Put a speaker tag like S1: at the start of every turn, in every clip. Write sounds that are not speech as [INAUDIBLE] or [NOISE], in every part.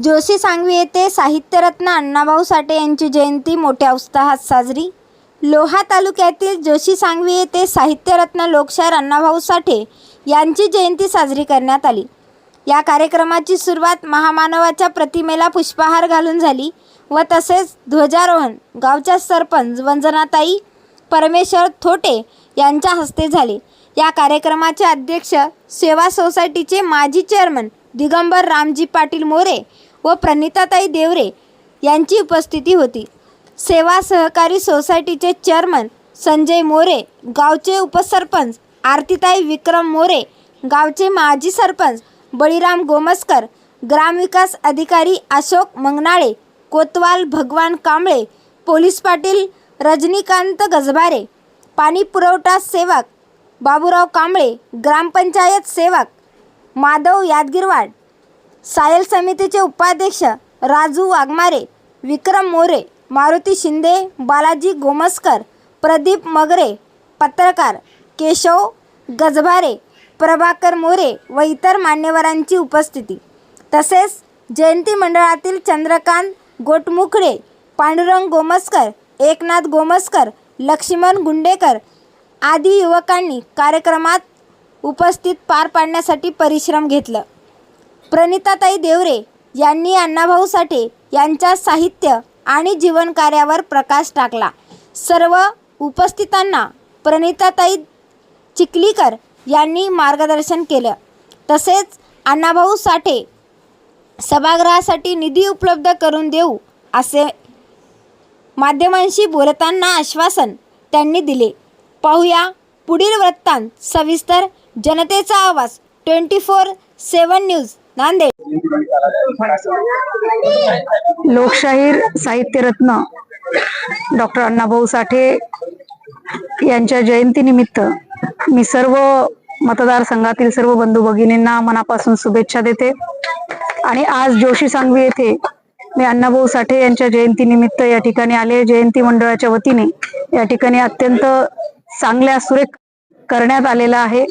S1: जोशी सांगवी येथे साहित्यरत्न अण्णाभाऊ साठे यांची जयंती मोठ्या उत्साहात साजरी. लोहा तालुक्यातील जोशी सांगवी येथे साहित्यरत्न लोकशाहीर अण्णाभाऊ साठे यांची जयंती साजरी करण्यात आली. या कार्यक्रमाची सुरुवात महामानवाच्या प्रतिमेला पुष्पहार घालून झाली व तसेच ध्वजारोहण गावच्या सरपंच वंजनाताई परमेश्वर थोटे यांच्या हस्ते झाले. या कार्यक्रमाचे अध्यक्ष सेवा सोसायटीचे माजी चेअरमन दिगंबर रामजी पाटील मोरे व प्रणिताताई देवरे यांची उपस्थिती होती. सेवा सहकारी सोसायटीचे चेअरमन संजय मोरे गावचे उपसरपंच आरतीताई विक्रम मोरे गावचे माजी सरपंच बळीराम गोमस्कर ग्रामविकास अधिकारी अशोक मंगनाळे कोतवाल भगवान कांबळे पोलीस पाटील रजनीकांत गजबारे पाणी पुरवठा सेवक बाबूराव कांबळे ग्रामपंचायत सेवक माधव यादगिरवाड सायल समितीचे उपाध्यक्ष राजू वाघमारे विक्रम मोरे मारुती शिंदे बालाजी गोमस्कर प्रदीप मगरे पत्रकार केशव गजभारे प्रभाकर मोरे व इतर मान्यवरांची उपस्थिती. तसेच जयंती मंडळातील चंद्रकांत गोटमुखडे पांडुरंग गोमस्कर एकनाथ गोमस्कर लक्ष्मण गुंडेकर आदी युवकांनी कार्यक्रमात उपस्थित पार पाडण्यासाठी परिश्रम घेतलं. प्रणिताताई देवरे यांनी अण्णाभाऊ साठे यांच्या साहित्य आणि जीवनकार्यावर प्रकाश टाकला. सर्व उपस्थितांना प्रणिताताई चिखलीकर यांनी मार्गदर्शन केलं. तसेच अण्णाभाऊ साठे सभागृहासाठी निधी उपलब्ध करून देऊ असे माध्यमांशी बोलताना आश्वासन त्यांनी दिले. पाहूया पुढील वृत्तांत. सविस्तर जनतेचा आवाज. Twenty four seven news. Nanded.
S2: लोकशाहीर साहित्यरत्न डॉक्टर अण्णाभाऊ साठे यांच्या जयंतीनिमित्त मी सर्व मतदारसंघातील सर्व बंधू भगिनींना मनापासून शुभेच्छा देते. आणि आज जोशी सांगवी येथे मी अण्णाभाऊ साठे यांच्या जयंतीनिमित्त या ठिकाणी आले. जयंती मंडळाच्या वतीने या ठिकाणी अत्यंत चांगल्या सुरेख करण्यात आलेला आहे.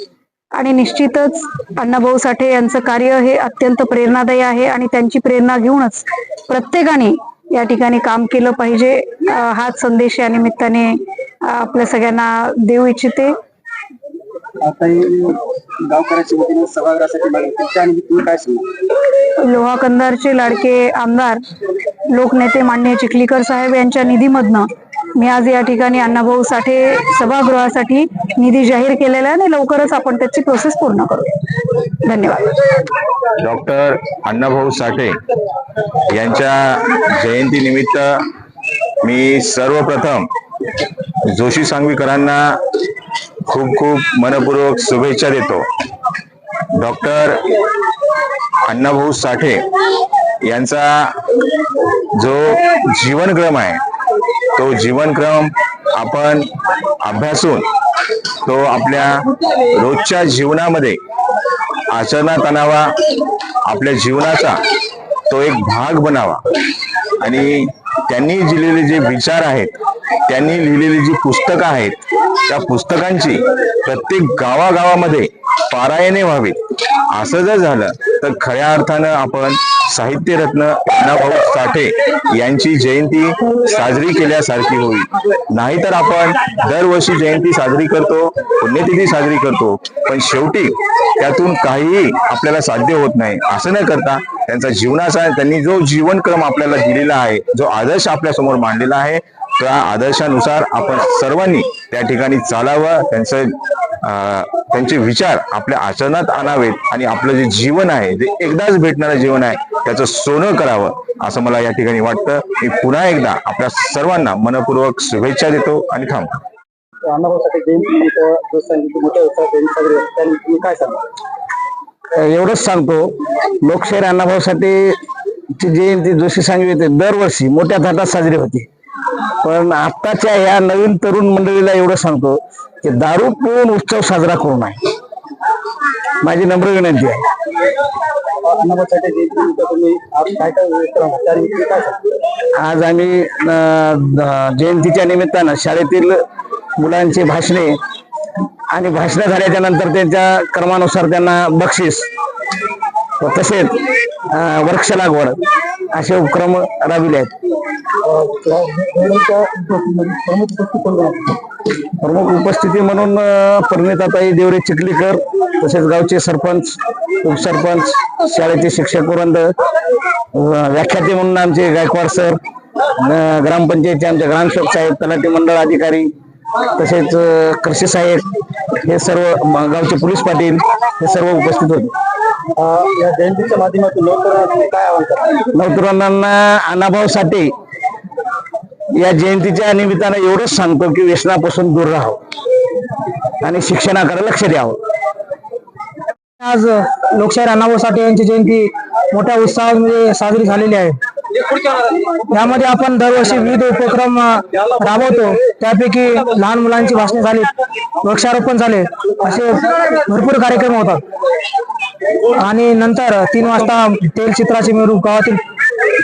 S2: आणि निश्चितच अण्णाभाऊ साठे यांचं कार्य हे अत्यंत प्रेरणादायी आहे आणि त्यांची प्रेरणा घेऊनच प्रत्येकाने या ठिकाणी काम केलं पाहिजे. हाच संदेश या निमित्ताने आपल्या सगळ्यांना देऊ इच्छिते.
S3: आता हे गावकऱ्याच्या वतीने सभागृहासाठी मागणी त्यानिमित्त तुम्ही काय सांगू
S2: लोहा कंदारचे लाडके आमदार लोकनेते मान्य चिखलीकर साहेब यांच्या निधीमधनं मी आज या ठिकाणी अण्णाभाऊ साठे सभागृहासाठी निधी जाहीर केलेला आहे आणि लवकरच आपण त्याची प्रोसेस पूर्ण करू धन्यवाद.
S4: डॉक्टर अण्णाभाऊ साठे यांच्या जयंतीनिमित्त मी सर्वप्रथम जोशी सांगवीकरांना खूप खूप मनपूर्वक शुभेच्छा देतो. डॉक्टर अण्णाभाऊ साठे यांचा जो जीवनक्रम आहे तो जीवनक्रम आपण अभ्यासून तो आपल्या रोजच्या जीवनामध्ये आचरणात आणावा आपल्या जीवनाचा तो एक भाग बनावा. आणि त्यांनी लिहिलेले जे विचार आहेत त्यांनी लिहिलेली जी पुस्तकं आहेत त्या पुस्तकांची प्रत्येक गावागावामध्ये पारायणे व्हावी. असं जर झालं तर खऱ्या अर्थानं आपण साहित्यरत्न अण्णाभाऊ साठे यांची जयंती साजरी केल्यासारखी होईल. नाहीतर आपण दरवर्षी जयंती साजरी करतो पुण्यतिथी साजरी करतो पण शेवटी त्यातून काहीही आपल्याला साध्य होत नाही. असं न करता त्यांचा जीवनाचा त्यांनी जो जीवनक्रम आपल्याला दिलेला आहे जो आदर्श आपल्यासमोर मांडलेला आहे त्या आदर्शानुसार आपण सर्वांनी त्या ठिकाणी चालावं त्यांचं त्यांचे विचार आपल्या आचरणात आणावेत आणि आपलं जे जीवन आहे जे एकदाच भेटणारं जीवन आहे त्याचं सोनं करावं असं मला या ठिकाणी वाटतं. मी पुन्हा एकदा आपल्या सर्वांना मनपूर्वक शुभेच्छा देतो आणि थांबतो.
S3: सांगितलं
S5: एवढंच सांगतो. लोकशाहीर अण्णाभाऊसाठी जयंती जोशी सांगली होते दरवर्षी मोठ्या थाटात साजरी होती. पण आत्ताच्या ह्या नवीन तरुण मंडळीला एवढं सांगतो की दारू पिऊन उत्सव साजरा करू नये. माझी नम्र विनंती आहे.
S3: आज
S5: आम्ही अं, जयंतीच्या निमित्तानं शाळेतील मुलांची भाषणे आणि भाषणं झाल्याच्यानंतर त्यांच्या क्रमानुसार त्यांना बक्षीस व तसेच वृक्ष लागवड असे उपक्रम राबविले आहेत. प्रमुख उपस्थिती म्हणून परिणिताताई देवरे चिखलीकर तसेच गावचे सरपंच उपसरपंच शाळेचे शिक्षक वृंद व्याख्याते म्हणून आमचे गायकवाड सर ग्रामपंचायतचे आमचे ग्रामसेवक साहेब तलाठी मंडळ अधिकारी तसेच कृषी साहेब हे सर्व गावचे पोलीस पाटील हे सर्व उपस्थित होते.
S3: या जयंतीच्या माध्यमातून नवतरुणांना काय आवाहन करता?
S5: नवतरुणांना अनाभाव साठे या जयंतीच्या निमित्तानं एवढंच सांगतो की व्यसनापासून दूर राहावं आणि शिक्षणाकडे लक्ष द्यावं.
S6: आज लोकशाहीर अण्णाभाऊ साठे यांची जयंती मोठ्या उत्साहामध्ये साजरी झालेली आहे. यामध्ये आपण दरवर्षी विविध उपक्रम राबवतो. त्यापैकी लहान मुलांची भाषणे झाली वृक्षारोपण झाले असे भरपूर कार्यक्रम होतात. आणि नंतर तीन वाजता तेल चित्राचे मिरवणूक गावातील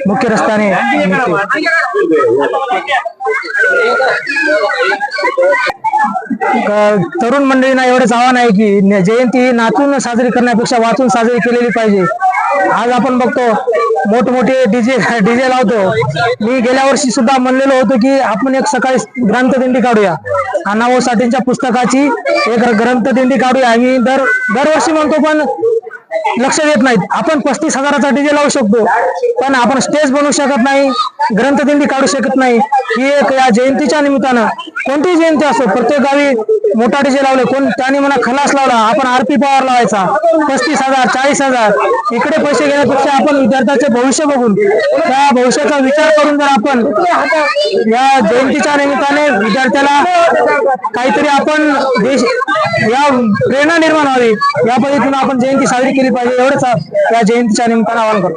S6: मुख्य रस्त्याने तरुण मंडळींना एवढंच आव्हान आहे की जयंती ही नाचून साजरी करण्यापेक्षा वाचून साजरी केलेली पाहिजे. आज आपण बघतो मोठमोठे डीजे डीजे [LAUGHS] लावतो. मी गेल्या वर्षी सुद्धा म्हणलेलो होतो की आपण एक सकाळी ग्रंथदिंडी काढूया. अण्णाभाऊ साठेंच्या पुस्तकाची एक ग्रंथदिंडी काढूया. आम्ही दर दरवर्षी म्हणतो पण लक्ष देत नाहीत. आपण पस्तीस हजाराचा डीजे लावू शकतो. पण आपण स्टेज बनवू शकत नाही. ग्रंथदिंडी काढू शकत नाही. ही एक या जयंतीच्या निमित्तानं कोणती जयंती असो प्रत्येक गावी मोठा डीजे लावले कोण त्याने म्हणा खलास लावला आपण आरपी पॉवर लावायचा पस्तीस हजार चाळीस हजार इकडे पैसे घेण्यापेक्षा आपण विद्यार्थ्याचे भविष्य बघून त्या भविष्याचा विचार करून जर आपण या जयंतीच्या निमित्ताने विद्यार्थ्याला काहीतरी आपण देश या प्रेरणा निर्माण व्हावी या पद्धतीने आपण जयंती साजरी केली पाहिजे एवढंच या जयंतीच्या निमित्तानं आवाहन करतो.